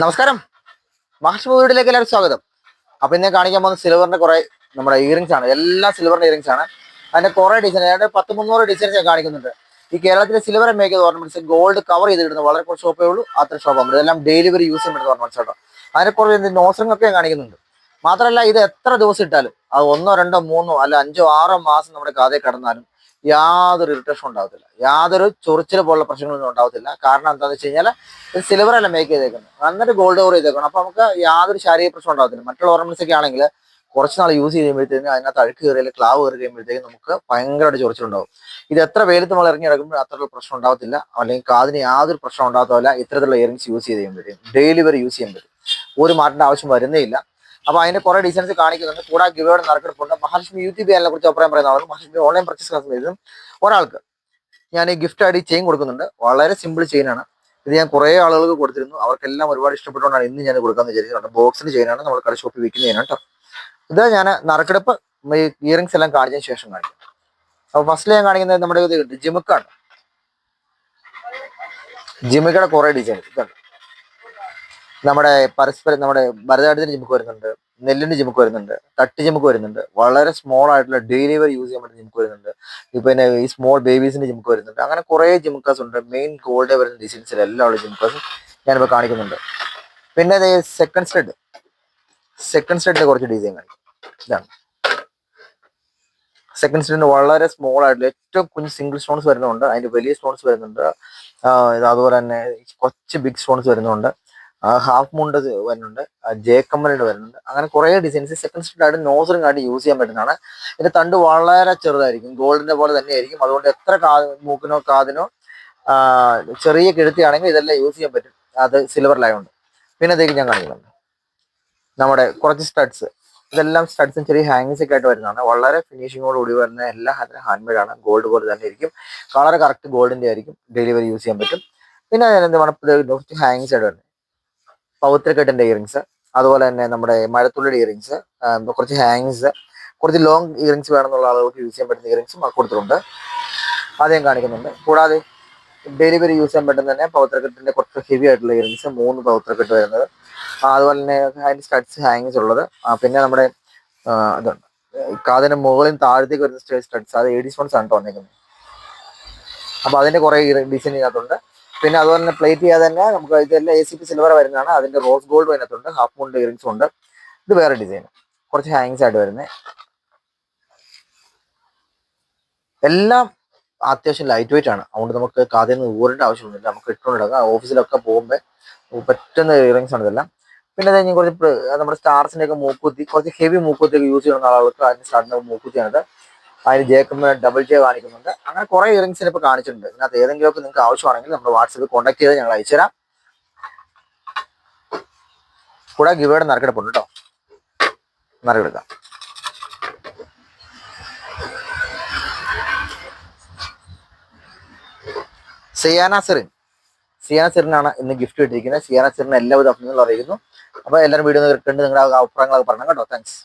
നമസ്കാരം. മഹർഷി വീട്ടിലേക്ക് എല്ലാവരും സ്വാഗതം. അപ്പൊ ഇന്ന് കാണിക്കാൻ പോകുന്ന സിൽവറിന്റെ കുറെ നമ്മുടെ ഇയറിംഗ്സ് ആണ്. എല്ലാ സിൽവറിന്റെ ഇയറിംഗ്സ് ആണ്. അതിന്റെ കുറെ ഡിസൈൻ അതായത് പത്ത് മുന്നൂറ് ഡിസൈൻസ് ഞാൻ കാണിക്കുന്നുണ്ട്. ഈ കേരളത്തിലെ സിൽവർ മേക്ക് ചെയ്ത ഓർണമെന്റ്സ് ഗോൾഡ് കവർ ചെയ്തിടുന്ന വളരെ കുറച്ച് ഷോപ്പേ ഉള്ളൂ. അത്ര ഷോപ്പാണ് ഇതെല്ലാം ഡെയിലി യൂസ് ചെയ്യുന്ന ഓർണമെന്റ്സ് കേട്ടോ അതിനെ കുറേ നോസറിംഗ് ഒക്കെ ഞാൻ കാണിക്കുന്നുണ്ട്. മാത്രമല്ല ഇത് എത്ര ദിവസം ഇട്ടാലും അത് ഒന്നോ രണ്ടോ മൂന്നോ അല്ല അഞ്ചോ ആറോ മാസം നമ്മുടെ കാതയിൽ കടന്നാലും യാതൊരു ഇറിറ്റേഷൻ ഉണ്ടാവത്തില്ല. യാതൊരു ചൊറിച്ചിൽ പോലുള്ള പ്രശ്നങ്ങളൊന്നും ഉണ്ടാവത്തില്ല. കാരണം എന്താന്ന് വെച്ച് കഴിഞ്ഞാൽ ഇത് അല്ല മേക്ക് ചെയ്തേക്കുന്നത്. എന്നിട്ട് ഗോൾഡ് കവർ ചെയ്തേക്കണം. അപ്പൊ നമുക്ക് യാതൊരു ശാരീരിക പ്രശ്നം ഉണ്ടാവത്തില്ല. മറ്റുള്ള ഓർണമെന്റ്സ് ഒക്കെ ആണെങ്കിൽ കുറച്ച് നാൾ യൂസ് ചെയ്യുമ്പോഴത്തേക്കും അതിനകത്ത് അഴുക്ക് കയറിയാൽ ക്ലാവ് കയറി കഴിയുമ്പോഴത്തേക്കും നമുക്ക് ഭയങ്കരമായിട്ട് ചൊറിച്ചിലുണ്ടാവും. ഇത് എത്ര വെയിലത്ത് നമ്മൾ ഇറങ്ങി ഇറങ്ങുമ്പോൾ അത്ര പ്രശ്നം ഉണ്ടാവത്തില്ല. അല്ലെങ്കിൽ കാതിന് യാതൊരു പ്രശ്നം ഉണ്ടാകത്തില്ല ഇത്തരത്തിലുള്ള ഇയറിങ്സ് യൂസ് ചെയ്ത് കഴിയുമ്പോഴത്തേക്കും ഡെയിലി വരെ യൂസ് ചെയ്യാൻ പറ്റും. ഒരു മാറ്റേണ്ട ആവശ്യം വരുന്നേ ഇല്ല. അപ്പൊ അതിന്റെ കുറെ ഡിസൈൻസ് കാണിക്കുന്നുണ്ട്. കൂടാതെ ഗിവേഡ് നറുക്കെടുപ്പുണ്ട് മഹാലക്ഷ്മി യൂട്യൂബ് ചാനലിനെ കുറിച്ച് അഭിപ്രായം പറയുന്ന ആളുകൾ മഹാലക്ഷ്മി ഓൺലൈൻ പർച്ചേസ് ക്ലാസ് ചെയ്തും ഒരാൾക്ക് ഞാൻ ഈ ഗിഫ്റ്റ് ആയിട്ട് ചെയിൻ കൊടുക്കുന്നുണ്ട്. വളരെ സിമ്പിൾ ചെയിനാണ് ഇത് ഞാൻ കുറേ ആളുകൾക്ക് കൊടുത്തിരുന്നു. അവർക്കെല്ലാം ഒരുപാട് ഇഷ്ടപ്പെട്ടുകൊണ്ടാണ് ഇന്ന് ഞാൻ കൊടുക്കാന്ന് വിചാരിക്കുന്നത്. ബോക്സിന് ചെയിനാണ് നമ്മൾ കട ഷോപ്പിൽ വിൽക്കുന്ന ചെയിനാണ് കേട്ടോ ഇത് ഞാൻ നറുക്കെടുപ്പ് ഇയറിംഗ്സ് എല്ലാം കാണിച്ചതിന് ശേഷം കാണിക്കും. അപ്പൊ ഫസ്റ്റിൽ ഞാൻ കാണിക്കുന്നത് നമ്മുടെ ജിമുക്കാണ്. ജിമുക്കയുടെ കുറെ ഡിസൈൻ ഇതുണ്ട്. നമ്മുടെ പരസ്പരം നമ്മുടെ ഭരതനാട്യത്തിന് ജിമുക്ക് വരുന്നുണ്ട് നെല്ലിന്റെ ജിമുക്ക് വരുന്നുണ്ട് തട്ട് ജിമുക്ക് വരുന്നുണ്ട് വളരെ സ്മോൾ ആയിട്ടുള്ള ഡെയിലി യൂസ് ചെയ്യാൻ പറ്റുന്ന ജിമുക്ക് വരുന്നുണ്ട്. ഇപ്പൊ പിന്നെ ഈ സ്മോൾ ബേബീസിന്റെ ജിമുക്ക് വരുന്നുണ്ട്. അങ്ങനെ കുറെ ജിമുക്കാസ് ഉണ്ട്. മെയിൻ ഗോൾഡ് വരുന്ന ഡിസൈൻസിൽ എല്ലാ ഉള്ള ജിമുക്കാസ് ഞാനിപ്പോൾ കാണിക്കുന്നുണ്ട്. പിന്നെ സെക്കൻഡ് സ്റ്റെഡ് സെക്കൻഡ് സ്റ്റെഡിന്റെ കുറച്ച് ഡിസൈൻ കാണിക്കും ഇതാണ്. സെക്കൻഡ് സ്റ്റെഡിന് വളരെ സ്മോൾ ആയിട്ടുള്ള ഏറ്റവും കുഞ്ഞ് സിംഗിൾ സ്റ്റോൺസ് വരുന്നുണ്ട് അതിന്റെ വലിയ സ്റ്റോൺസ് വരുന്നുണ്ട്. അതുപോലെ തന്നെ കുറച്ച് ബിഗ് സ്റ്റോൺസ് വരുന്നുണ്ട് ഹാഫ് മുണ്ട് വരുന്നുണ്ട് ജേക്കമ്മലിന്റെ വരുന്നുണ്ട്. അങ്ങനെ കുറേ ഡിസൈൻസ് സെക്കൻഡ് സ്റ്റെഡ് നോസറും കാട്ടി യൂസ് ചെയ്യാൻ പറ്റുന്നതാണ്. ഇതിന്റെ തണ്ട് വളരെ ചെറുതായിരിക്കും ഗോൾഡിന്റെ പോലെ തന്നെയായിരിക്കും. അതുകൊണ്ട് എത്ര കാ മൂക്കിനോ കാതിനോ ചെറിയ കിഴുത്തിയാണെങ്കിൽ ഇതെല്ലാം യൂസ് ചെയ്യാൻ പറ്റും. അത് സിൽവറിലായതുകൊണ്ട് പിന്നെ അതേക്ക് ഞാൻ കാണിക്കുന്നുണ്ട്. നമ്മുടെ കുറച്ച് സ്റ്റഡ്സ് ഇതെല്ലാം സ്റ്റഡ്സും ചെറിയ ഹാങ്ങിങ്സ് ആയിട്ട് വരുന്നതാണ്. വളരെ ഫിനിഷിങ്ങോട് കൂടി വരുന്ന എല്ലാ ഹാൻഡ് മെയ്ഡ് ആണ്. ഗോൾഡ് പോലെ തന്നെ ആയിരിക്കും കളർ കറക്റ്റ് ഗോൾഡിന്റെ ആയിരിക്കും. ഡെലിവറി യൂസ് ചെയ്യാൻ പറ്റും. പിന്നെ അതിനെന്ത് വേണം? കുറച്ച് ആയിട്ട് വരുന്നത്. പൗത്രക്കെട്ടിന്റെ ഇയറിങ്സ് അതുപോലെ തന്നെ നമ്മുടെ മഴത്തുള്ളിയുടെ ഇയറിങ്സ് കുറച്ച് ഹാങ്സ് കുറച്ച് ലോങ് ഇയറിങ്സ് വേണമെന്നുള്ള ആളുകൾക്ക് യൂസ് ചെയ്യാൻ പറ്റുന്ന ഇയറിങ്സും കൊടുത്തിട്ടുണ്ട്. ആദ്യം കാണിക്കുന്നുണ്ട്. കൂടാതെ ഡെയിലി ഡെലിവറി യൂസ് ചെയ്യാൻ പറ്റുന്ന തന്നെ പൗത്രക്കെട്ടിന്റെ കുറച്ച് ഹെവി ആയിട്ടുള്ള ഇയറിങ്സ് മൂന്ന് പൗത്രക്കെട്ട് വരുന്നത്. അതുപോലെ തന്നെ അതിന്റെ സ്റ്റഡ്സ് ഹാങ്സ് ഉള്ളത്. പിന്നെ നമ്മുടെ അതുണ്ട്. കാതിന് മുകളിൽ താഴത്തേക്ക് വരുന്ന സ്റ്റഡ്സ് അത് എഡിസ് ഫോൺസ് ആണ് തോന്നിക്കുന്നത് അപ്പൊ അതിന്റെ കുറെ ഡിസൈൻ ഇതിനകത്തുണ്ട്. പിന്നെ അതുപോലെ തന്നെ പ്ലേറ്റ് ചെയ്യാതെ തന്നെ നമുക്ക് ഇതെല്ലാം എ സി പി സിൽവർ വരുന്നതാണ്. അതിന്റെ റോസ് ഗോൾഡ് അതിനകത്തുണ്ട് ഹാഫ് മൂണ്ട് ഇയറിങ്സും ഉണ്ട്. ഇത് വേറെ ഡിസൈൻ കുറച്ച് ഹാങ്ങിങ്സ് ആയിട്ട് വരുന്നത് എല്ലാം അത്യാവശ്യം ലൈറ്റ് വെയിറ്റ് ആണ്. അതുകൊണ്ട് നമുക്ക് കാതിൽ നിന്ന് ഊരേണ്ട ആവശ്യമൊന്നുമില്ല. നമുക്ക് ഇട്ടുകൊണ്ടിടക്കാം ഓഫീസിലൊക്കെ പോകുമ്പോൾ പറ്റുന്ന ഇയറിങ്സ് ആണ് ഇതെല്ലാം. പിന്നെ കഴിഞ്ഞ് കുറച്ച് നമ്മുടെ സ്റ്റാർസിന്റെ ഒക്കെ മൂക്കുത്തി കുറച്ച് ഹെവി മൂക്കുത്തി ഒക്കെ യൂസ് ചെയ്യുന്ന ആളുകൾക്ക് അതിന് സ്റ്റാർട്ടിന്റെ മൂക്കുത്തിയാണിത്. അതിന് ജേക്കമ്മ ഡബിൾ ജെ കാണിക്കുന്നുണ്ട്. അങ്ങനെ കുറെ ഇയറിംഗ്സിന് ഇപ്പൊ കാണിച്ചിട്ടുണ്ട്. ഇതിനകത്ത് ഏതെങ്കിലും ഒക്കെ നിങ്ങൾക്ക് ആവശ്യമാണെങ്കിൽ നമ്മുടെ വാട്സപ്പിൽ കോൺടാക്ട് ചെയ്ത് ഞങ്ങൾ അയച്ചുതരാം കൂടെ ഗിവേഡ് നറുക്കെടുപ്പുണ്ട് കേട്ടോ നറുക്കെടുക്കാം. സിയാന സെറിൻ. സിയാന സിറിനാണ് ഇന്ന് ഗിഫ്റ്റ് കിട്ടിയിരിക്കുന്നത്. സിയാന സെറിന് എല്ലാവിധ അഭിനന്ദനങ്ങളും അറിയിക്കുന്നു. അപ്പൊ എല്ലാവരും വീഡിയോ കണ്ട് നിങ്ങളുടെ അഭിപ്രായങ്ങളൊക്കെ പറയണം കേട്ടോ. താങ്ക്സ്